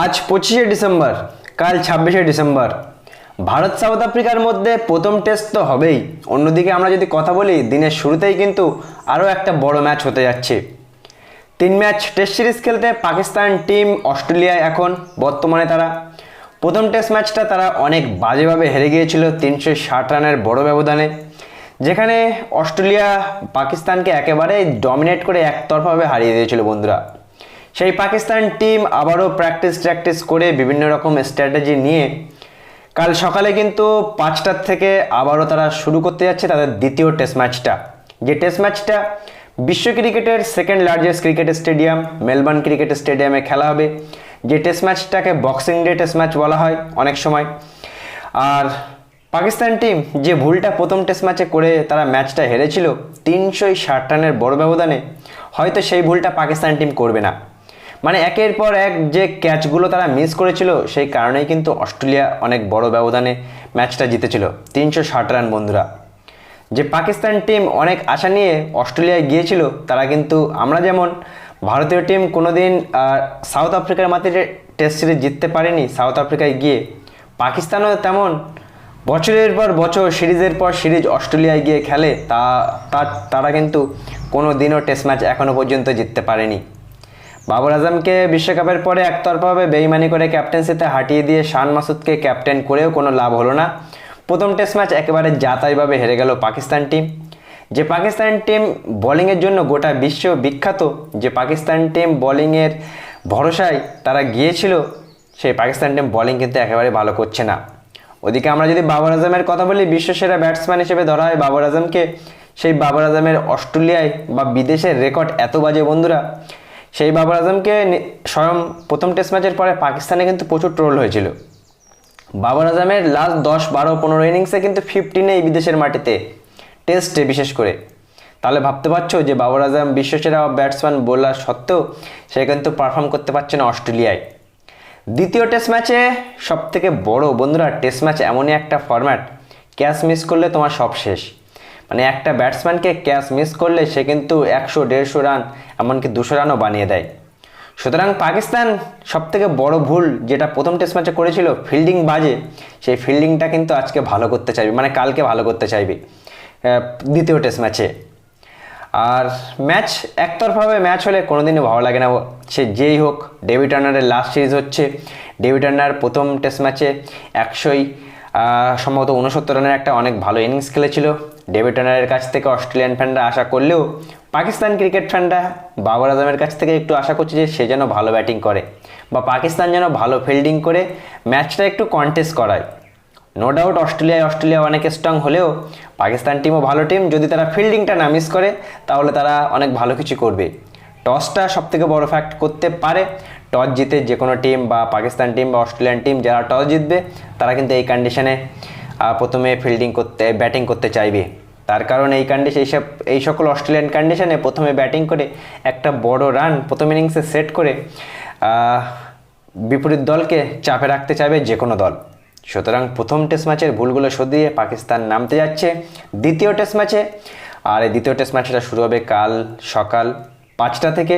আজ পঁচিশে ডিসেম্বর, কাল ছাব্বিশে ডিসেম্বর। ভারত, সাউথ আফ্রিকার মধ্যে প্রথম টেস্ট তো হবেই। অন্যদিকে আমরা যদি কথা বলি, দিনের শুরুতেই কিন্তু আরও একটা বড় ম্যাচ হতে যাচ্ছে। তিন ম্যাচ টেস্ট সিরিজ খেলতে পাকিস্তান টিম অস্ট্রেলিয়ায় এখন, বর্তমানে তারা। প্রথম টেস্ট ম্যাচটা তারা অনেক বাজেভাবে হেরে গিয়েছিল, তিনশো ষাট রানের বড় ব্যবধানে। যেখানে অস্ট্রেলিয়া পাকিস্তানকে একেবারে ডমিনেট করে একতরফাভাবে হারিয়ে দিয়েছিল বন্ধুরা। সেই পাকিস্তান টিম আবারও প্র্যাকটিস ট্র্যাকটিস করে বিভিন্ন রকম স্ট্র্যাটেজি নিয়ে কাল সকালে কিন্তু পাঁচটার থেকে আবারও তারা শুরু করতে যাচ্ছে তাদের দ্বিতীয় টেস্ট ম্যাচটা যে টেস্ট ম্যাচটা বিশ্ব ক্রিকেটের second largest cricket stadium Melbourne cricket স্টেডিয়ামে খেলা হবে। যে টেস্ট ম্যাচটাকে বক্সিং ডে টেস্ট ম্যাচ বলা হয় অনেক সময়। আর পাকিস্তান টিম যে ভুলটা প্রথম টেস্ট ম্যাচে করে তারা ম্যাচটা হেরেছিল তিনশোই ষাট রানের বড় ব্যবধানে, হয়তো সেই ভুলটা পাকিস্তান টিম করবে না। মানে একের পর এক যে ক্যাচগুলো তারা মিস করেছিল সেই কারণেই কিন্তু অস্ট্রেলিয়া অনেক বড় ব্যবধানে ম্যাচটা জিতেছিল। তিনশো ষাট রান বন্ধুরা। যে পাকিস্তান টিম অনেক আশা নিয়ে অস্ট্রেলিয়ায় গিয়েছিল তারা কিন্তু আমরা যেমন ভারতীয় টিম কোনোদিন আহ, সাউথ আফ্রিকার মাটিতে টেস্ট সিরিজ জিততে পারেনি সাউথ আফ্রিকায় গিয়ে পাকিস্তানও তেমন বছরের পর বছর সিরিজের পর সিরিজ অস্ট্রেলিয়ায় গিয়ে খেলে তা- তারা কিন্তু কোনো দিনও টেস্ট ম্যাচ এখনও পর্যন্ত জিততে পারেনি। বাবর আজমকে বিশ্বকাপের পরে একতরফাভাবে বেইমানি করে ক্যাপ্টেন্সিতে হাঁটিয়ে দিয়ে শান মাসুদকে ক্যাপ্টেন করেও কোনো লাভ হলো না। প্রথম টেস্ট ম্যাচ একেবারে যাতাইভাবে হেরে গেল পাকিস্তান টিম। যে পাকিস্তান টিম বোলিংয়ের জন্য গোটা বিশ্ব বিখ্যাত, যে পাকিস্তান টিম বোলিংয়ের ভরসায় তারা গিয়েছিল, সেই পাকিস্তান টিম বোলিং কিন্তু একেবারে ভালো করছে না। ওদিকে আমরা যদি বাবর আজমের কথা বলি, বিশ্বসেরা ব্যাটসম্যান হিসেবে ধরা হয় বাবর আজমকে। সেই বাবর আজমের অস্ট্রেলিয়ায় বা বিদেশের রেকর্ড এত বাজে বন্ধুরা সেই বাবর আজমকে স্বয়ং প্রথম টেস্ট ম্যাচের পরে পাকিস্তানে কিন্তু প্রচুর ট্রোল হয়েছিল। বাবর আজমের লাস্ট দশ, বারো, পনেরো ইনিংসে কিন্তু ফিফটিনে এই বিদেশের মাটিতে টেস্টে বিশেষ করে। তাহলে ভাবতে পারছ যে বাবর আজম বিশ্বসেরা ব্যাটসম্যান বোলার সত্ত্বেও সে কিন্তু পারফর্ম করতে পারছে না অস্ট্রেলিয়ায়। দ্বিতীয় টেস্ট ম্যাচে সব থেকে বড় বন্ধুরা টেস্ট ম্যাচ এমনই একটা ফরম্যাট ক্যাচ মিস করলে তোমার সব শেষ। মানে একটা ব্যাটসম্যানকে ক্যাচ মিস করলে সে কিন্তু একশো, দেড়শো রান এমনকি দুশো রানও বানিয়ে দেয়। সুতরাং পাকিস্তান সব থেকে বড় ভুল যেটা প্রথম টেস্ট ম্যাচে করেছিল ফিল্ডিং বাজে, সেই ফিল্ডিংটা কিন্তু আজকে ভালো করতে চাইবে মানে কালকে ভালো করতে চাইবে দ্বিতীয় টেস্ট ম্যাচে আর ম্যাচ একতরফাভাবে ম্যাচ হলে কোনোদিনই ভালো লাগে না, সে যেই হোক ডেভিড টার্নারের লাস্ট সিরিজ হচ্ছে। ডেভিড টার্নার প্রথম টেস্ট ম্যাচে একশোই সম্ভবত উনসত্তর রানের একটা অনেক ভালো ইনিংস খেলেছিল। ডেভিড টার্নারের কাছ থেকে অস্ট্রেলিয়ান ফ্যানরা আশা করলেও পাকিস্তান ক্রিকেট ফ্যানরা বাবর আজমের কাছ থেকে একটু আশা করছে যে সে যেন ভালো ব্যাটিং করে বা পাকিস্তান যেন ভালো ফিল্ডিং করে ম্যাচটা একটু কন্টেস্ট করায়। নো ডাউট অস্ট্রেলিয়ায়, অস্ট্রেলিয়া অনেক স্ট্রং হলেও পাকিস্তান টিমও ভালো টিম যদি তারা ফিল্ডিংটা না মিস করে, তাহলে তারা অনেক ভালো কিছু করবে। টসটা সব থেকে বড় ফ্যাক্ট করতে পারে। টস জিতে যে কোনো টিম বা পাকিস্তান টিম বা অস্ট্রেলিয়ান টিম যারা টস জিতবে, তারা কিন্তু এই কন্ডিশনে প্রথমে ফিল্ডিং করতে ব্যাটিং করতে চাইবে। তার কারণ এই কন্ডিশন এইসব এই সকল অস্ট্রেলিয়ান কন্ডিশনে প্রথমে ব্যাটিং করে, একটা বড় রান প্রথম ইনিংসে সেট করে বিপরীত দলকে চাপে রাখতে চাইবে যে কোনো দল। সুতরাং প্রথম টেস্ট ম্যাচের ভুলগুলো সরিয়ে পাকিস্তান নামতে যাচ্ছে। দ্বিতীয় টেস্ট ম্যাচে আর এই দ্বিতীয় টেস্ট ম্যাচটা শুরু হবে কাল সকাল পাঁচটা থেকে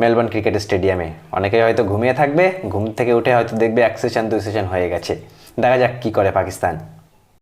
মেলবোর্ন ক্রিকেট স্টেডিয়ামে। অনেকে হয়তো ঘুমিয়ে থাকবে, ঘুম থেকে উঠে হয়তো দেখবে এক সেশন দুই সেশন হয়ে গেছে। দেখা যাক কী করে পাকিস্তান।